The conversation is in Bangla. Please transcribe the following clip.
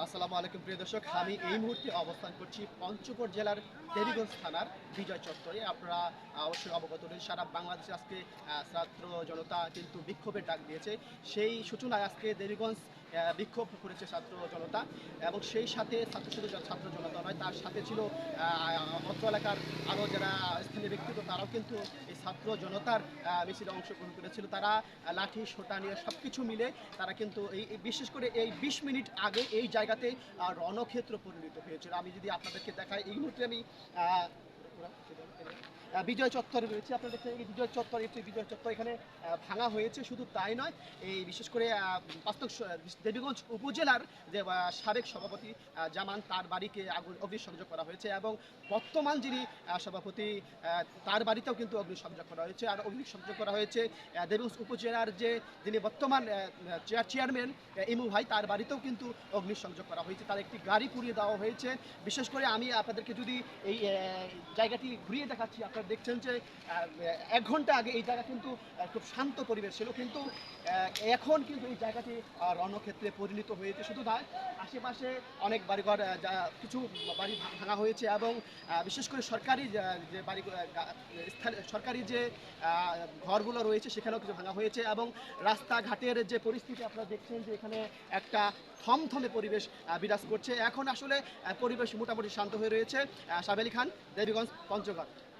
আসসালামু আলাইকুম, প্রিয় দর্শক। আমি এই মুহূর্তে অবস্থান করছি পঞ্চগড় জেলার দেবীগঞ্জ থানার বিজয় চত্বরে। আপনারা অবশ্যই অবগত হলেন সারা বাংলাদেশে আজকে ছাত্র জনতা কিন্তু বিক্ষোভের ডাক দিয়েছে। সেই সূচনায় আজকে দেবীগঞ্জ বিক্ষোভ করেছে ছাত্র জনতা এবং সেই সাথে ছাত্র শুধু ছাত্র জনতা নয়, তার সাথে ছিল অত্র এলাকার আরও যারা স্থানীয় ব্যক্তিত্ব, তারাও কিন্তু এই ছাত্র জনতার মিছিলে অংশগ্রহণ করেছিল। তারা লাঠি, সোটা নিয়ে সব কিছু মিলে তারা কিন্তু এই এই বিশেষ করে এই বিশ মিনিট আগে এই জায়গাতে রণক্ষেত্র পরিণত হয়েছিল। আমি যদি আপনাদেরকে দেখাই, এই মুহূর্তে আমি আহ, বিজয় চত্বরে রয়েছে আপনারা দেখছেন এই বিজয় চত্বর একটি বিজয় চত্বর এখানে ভাঙা হয়েছে শুধু তাই নয় এই বিশেষ করে বাস্তব দেবীগঞ্জ উপজেলার যে সাবেক সভাপতি জামান তার বাড়িকে আগুন অগ্নিসংযোগ করা হয়েছে এবং বর্তমান যিনি সভাপতি তার বাড়িতেও কিন্তু অগ্নিসংযোগ করা হয়েছে আর অগ্নিসংযোগ করা হয়েছে দেবীগঞ্জ উপজেলার যে যিনি বর্তমান চেয়ারম্যান ইমু ভাই তার বাড়িতেও কিন্তু অগ্নিসংযোগ করা হয়েছে তার একটি গাড়ি পুড়িয়ে দেওয়া হয়েছে। বিশেষ করে আমি আপনাদেরকে যদি এই আহ, জায়গাটি ঘুরিয়ে দেখাচ্ছি। আপনারা দেখছেন যে এক ঘণ্টা আগে এই জায়গা কিন্তু খুব শান্ত পরিবেশ ছিল। কিন্তু এখন কিন্তু এই জায়গাটি রণক্ষেত্রে পরিণত হয়েছে। শুধু নয় আশেপাশে অনেক বাড়িঘর কিছু বাড়ি ভাঙা হয়েছে এবং বিশেষ করে সরকারি যে বাড়ি সরকারি যে ঘরগুলো রয়েছে, সেখানেও কিছু ভাঙা হয়েছে এবং রাস্তাঘাটের যে পরিস্থিতি, আপনারা দেখছেন যে এখানে একটা থমথমে পরিবেশ বিরাজ করছে। এখন আসলে পরিবেশ মোটামুটি শান্ত হয়ে রয়েছে। সাবেলি খান, দেবীগঞ্জ পঞ্চগড়।